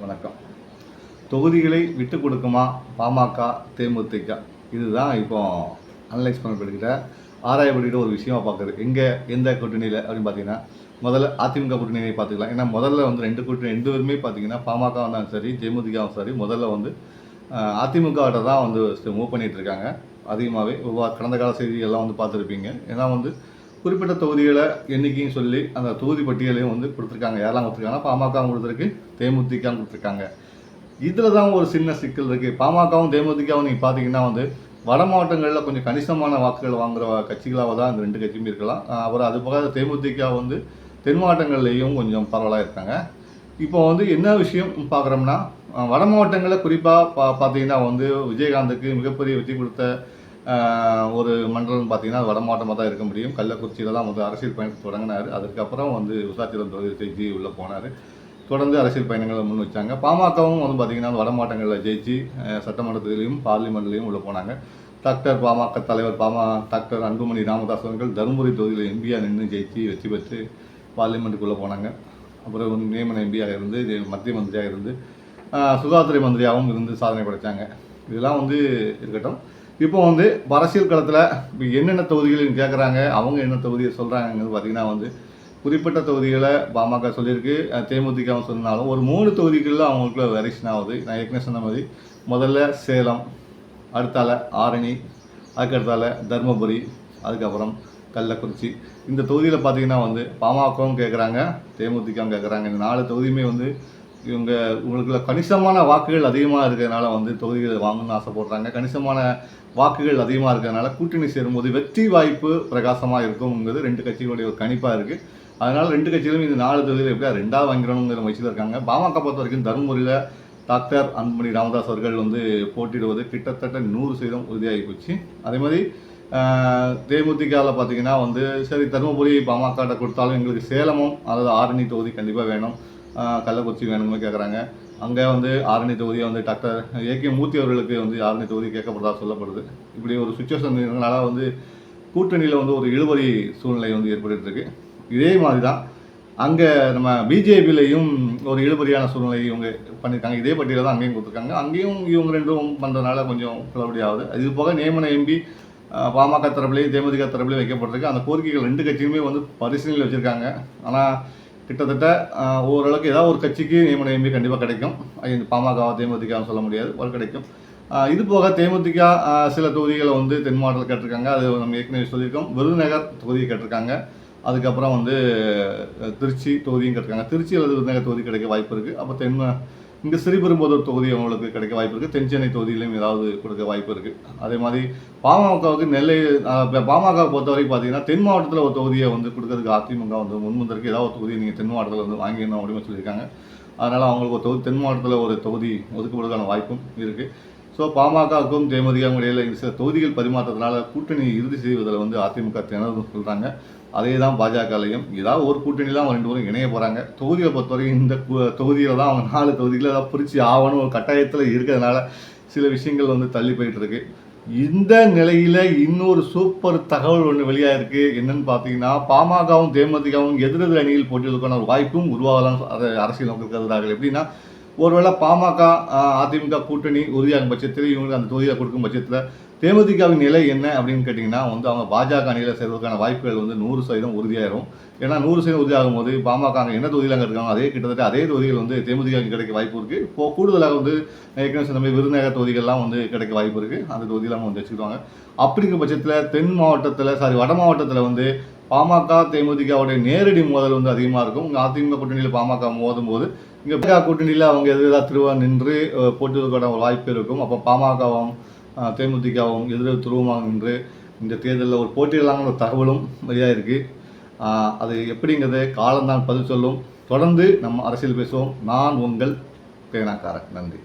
வணக்கம். தொகுதிகளை விட்டு கொடுக்குமா? பாமக தேமுதிக. இதுதான் இப்போ அனலைஸ் பண்ணப்படுகிற ஆராயப்படுகிற ஒரு விஷயமா பார்க்குறது. எங்கே எந்த கூட்டணியில் அப்படின்னு பார்த்தீங்கன்னா முதல்ல அதிமுக கூட்டணியை பார்த்துக்கலாம். ஏன்னா முதல்ல வந்து ரெண்டு கூட்டணி ரெண்டு பேருமே பார்த்தீங்கன்னா பாமக இருந்தாலும் சரி தேமுதிகவும் சரி முதல்ல வந்து அதிமுகவிட்ட தான் வந்து மூவ் பண்ணிகிட்டு இருக்காங்க. அதிகமாகவே கடந்த கால செய்திகள்லாம் வந்து பார்த்துருப்பீங்க. ஏன்னா வந்து குறிப்பிட்ட தொகுதிகளை எண்ணிக்கையும் சொல்லி அந்த தொகுதி பட்டியலையும் வந்து கொடுத்துருக்காங்க. யாரெல்லாம் கொடுத்துருக்காங்கன்னா பாமகவும் கொடுத்துருக்கு தேமுதிகவும் கொடுத்துருக்காங்க. இதில் தான் ஒரு சின்ன சிக்கல் இருக்குது பாமகவும் தேமுதிகவும் நீங்கள் பார்த்தீங்கன்னா வந்து வட மாவட்டங்களில் கொஞ்சம் கணிசமான வாக்குகள் வாங்குற கட்சிகளாக தான் இந்த ரெண்டு கட்சியும் இருக்கலாம். அப்புறம் அது போக தேமுதிக வந்து தென் மாவட்டங்கள்லேயும் கொஞ்சம் பரவலாக இருக்காங்க. இப்போ வந்து என்ன விஷயம் பார்க்குறோம்னா வட மாவட்டங்களில் குறிப்பாக பா பார்த்தீங்கன்னா வந்து விஜயகாந்துக்கு மிகப்பெரிய வெற்றி கொடுத்த ஒரு மண்டலம் பார்த்தீங்கன்னா அது வடமாவட்டமாக தான் இருக்க முடியும். கள்ளக்குறிச்சியில் தான் வந்து அரசியல் பயணத்தை தொடங்கினார். அதுக்கப்புறம் வந்து விசாச்சிரம் தொகுதி ஜெயிச்சு உள்ளே போனார். தொடர்ந்து அரசியல் பயணங்களை முன் வச்சாங்க. பாமகவும் வந்து பார்த்திங்கன்னா வடமாட்டங்களில் ஜெயிச்சு சட்டமன்றத்திலையும் பார்லிமெண்ட்லேயும் உள்ளே போனாங்க. டாக்டர் பாமக தலைவர் பாமா டாக்டர் அன்புமணி ராமதாஸ் அவர்கள் தருமபுரி தொகுதியில் எம்பியாக நின்று ஜெயிச்சு வெற்றி பெற்று பார்லிமெண்ட்டுக்குள்ளே போனாங்க. அப்புறம் வந்து நியமன எம்பியாக இருந்து மத்திய மந்திரியாக இருந்து சுகாதாரத்துறை மந்திரியாகவும் இருந்து சாதனை படைத்தாங்க இதெல்லாம் வந்து இருக்கட்டும். இப்போ வந்து அரசியல் களத்தில் இப்போ என்னென்ன தொகுதிகள் கேட்குறாங்க அவங்க என்ன தொகுதியை சொல்கிறாங்கன்னு பார்த்தீங்கன்னா வந்து குறிப்பிட்ட தொகுதிகளை பாமக சொல்லியிருக்கு அஹ், தேமுதிகவும் சொன்னாலும் ஒரு மூணு தொகுதிகளில் அவங்களுக்குள்ள வேரியேஷன் ஆகுது. நான் ஏற்கனவே சொன்ன மாதிரி முதல்ல சேலம் அடுத்தால ஆரணி அதுக்கடுத்தால தருமபுரி அதுக்கப்புறம் கள்ளக்குறிச்சி. இந்த தொகுதியில் பார்த்தீங்கன்னா வந்து பாமகவும் கேட்குறாங்க தேமுதிகவும் கேட்குறாங்க இந்த நாலு தொகுதியுமே வந்து இவங்க இவங்களுக்கு கணிசமான வாக்குகள் அதிகமாக இருக்கிறதுனால வந்து தொகுதிகளை வாங்கணும்னு ஆசைப்படுறாங்க. கணிசமான வாக்குகள் அதிகமாக இருக்கிறதுனால கூட்டணி சேரும்போது வெற்றி வாய்ப்பு பிரகாசமாக இருக்கும்ங்கிறது ரெண்டு கட்சிகளுடைய ஒரு கணிப்பாக இருக்குது அதனால் ரெண்டு கட்சிகளும் இந்த நாலு தொகுதியில் எப்படியா ரெண்டாவது வாங்கிடணுங்கிற முயற்சியில் இருக்காங்க. பாமக பொறுத்த வரைக்கும் தருமபுரியில் டாக்டர் அன்புமணி ராமதாஸ் அவர்கள் வந்து போட்டியிடுவது கிட்டத்தட்ட நூறு சதவீதம் உறுதியாகி போச்சு. அதே மாதிரி தேமுதிகாவில் பார்த்தீங்கன்னா வந்து சரி தருமபுரி பாமக கொடுத்தாலும் எங்களுக்கு சேலமும் அதாவது ஆரணி தொகுதி கண்டிப்பாக வேணும். கள்ளக்குறிச்சி வேணும்னு கேட்குறாங்க அங்கே வந்து ஆரணி தொகுதியை வந்து டாக்டர் ஏகே மூர்த்தி அவர்களுக்கு வந்து ஆரணி தொகுதி கேட்கப்படுறதா சொல்லப்படுது. இப்படி ஒரு சுச்சுவேஷன் இருக்கிறதுனால வந்து கூட்டணியில் வந்து ஒரு இழுபறி சூழ்நிலை வந்து ஏற்பட்டுருக்கு. இதே மாதிரி தான் அங்கே நம்ம பிஜேபியிலையும் ஒரு இழுபறியான சூழ்நிலை இவங்க பண்ணியிருக்காங்க இதே பட்டியலில் தான் அங்கேயும் கொடுத்துருக்காங்க. அங்கேயும் இவங்க ரெண்டும் பண்ணுறதுனால கொஞ்சம் குளறுபடி ஆகுது. இது போக நியமன எம்பி பாமக தரப்புலேயும் தேமுதிக தரப்புலேயும் வைக்கப்பட்டிருக்கு. அந்த கோரிக்கைகள் ரெண்டு கட்சியுமே வந்து பரிசீலனையில் வச்சுருக்காங்க. ஆனால் கிட்டத்தட்ட ஓரளவுக்கு ஏதாவது ஒரு கட்சிக்கு நியமன எம்பி கண்டிப்பாக கிடைக்கும். இந்த பாமக தேமுதிக சொல்ல முடியாது. ஒரு கிடைக்கும். இது போக தேமுதிக சில தொகுதிகளை வந்து தென் மாவட்டத்தில் கேட்டிருக்காங்க. அது நம்ம ஏற்கனவே சொல்லியிருக்கோம். விருதுநகர் தொகுதி கேட்டிருக்காங்க. அதுக்கப்புறம் வந்து திருச்சி தொகுதியும் கேட்டிருக்காங்க. திருச்சி அல்லது விருதுநகர் தொகுதி கிடைக்க வாய்ப்பு இருக்குது அப்போ தென் இங்கே ஸ்ரீபெரும்புதூர் தொகுதி அவங்களுக்கு கிடைக்க வாய்ப்பு இருக்குது தென் சென்னை தொகுதியிலையும் ஏதாவது கொடுக்க வாய்ப்பு இருக்குது அதே மாதிரி பாமகவுக்கு நெல்லை பாமக பொறுத்த வரைக்கும் பார்த்தீங்கன்னா தென் மாவட்டத்தில் ஒரு தொகுதியை வந்து கொடுக்கறதுக்கு அதிமுக வந்து முன்வந்திருக்கு ஏதாவது ஒரு தொகுதியை நீங்கள் தென் மாவட்டத்தில் வந்து வாங்கிடணும் அப்படின்னு சொல்லியிருக்காங்க. அதனால் அவங்களுக்கு ஒரு தொகுதி தென் மாவட்டத்தில் ஒரு தொகுதி ஒதுக்கப்படுவதற்கான வாய்ப்பும் இருக்குது ஸோ பாமகவுக்கும் தேமுதிகவும் இடையில இந்த சில தொகுதிகள் பரிமாற்றத்தினால கூட்டணி இறுதி செய்வதில் வந்து அதிமுக திணறும் சொல்கிறாங்க அதே தான் பாஜகலையும். ஏதாவது ஒரு கூட்டணி தான் ரெண்டு பேரும் இணைய போகிறாங்க தொகுதியை பொறுத்தவரைக்கும் இந்த தொகுதியில் தான் அவங்க நாலு தொகுதிகளை ஏதாவது பிரித்து ஆகணும். ஒரு கட்டாயத்தில் இருக்கிறதுனால சில விஷயங்கள் வந்து தள்ளி போயிட்டுருக்கு இந்த நிலையில் இன்னொரு சூப்பர் தகவல் ஒன்று வெளியாக இருக்குது என்னன்னு பார்த்தீங்கன்னா பாமகவும் தேமுதிகவும் எதிரெதிர் அணியில் போட்டியிடுவதற்கான ஒரு வாய்ப்பும் உருவாகலாம் அதை அரசியல் நோக்கில் கருதுகிறார்கள் எப்படின்னா ஒருவேளை பாமக அதிமுக கூட்டணி உறுதியாகும் பட்சத்தில் இவங்களுக்கு அந்த தொகுதியை கொடுக்கும் பட்சத்தில் தேமுதிகவின் நிலை என்ன அப்படின்னு கேட்டிங்கன்னா வந்து அவங்க பாஜக அணியில் சேர்வதற்கான வாய்ப்புகள் வந்து நூறு சதவீதம் உறுதியாயிரும். ஏன்னா நூறு சதவீதம் உறுதியாகும் போது பாமக அங்கே என்ன தொகுதியில் அங்கே இருக்காங்க அதே கிட்டத்தட்ட அதே தொகுதிகள் வந்து தேமுதிக கிடைக்க வாய்ப்பு இருக்குது இப்போ கூடுதலாக வந்து ஏற்கனவே சொன்ன மாதிரி விருதுநகர் தொகுதிகள்லாம் வந்து கிடைக்க வாய்ப்பு இருக்குது அந்த தொகுதியெல்லாம் வந்து வச்சுக்கிடுவாங்க. அப்படிங்கிற பட்சத்தில் தென் மாவட்டத்தில் சாரி வட மாவட்டத்தில் வந்து பாமக தேமுதிகவுடைய நேரடி மோதல் வந்து அதிகமாக இருக்கும். இங்கே அதிமுக கூட்டணியில் பாமக மோதும் போது இங்கே பாமக கூட்டணியில் அவங்க எதிராக திருவாக நின்று போட்டுவதற்கான ஒரு வாய்ப்பு இருக்கும். அப்போ பாமகவும் தேமுதிகவும் எதிராக துருவமாக நின்று இந்த தேர்தலில் ஒரு போட்டியிடலாங்கிற ஒரு தகவலும் வெளியாக இருக்குது அது எப்படிங்கிறத காலம்தான் பதில் சொல்லும். தொடர்ந்து நம்ம அரசியல் பேசுவோம். நான் உங்கள் பேனாக்காரன் நன்றி.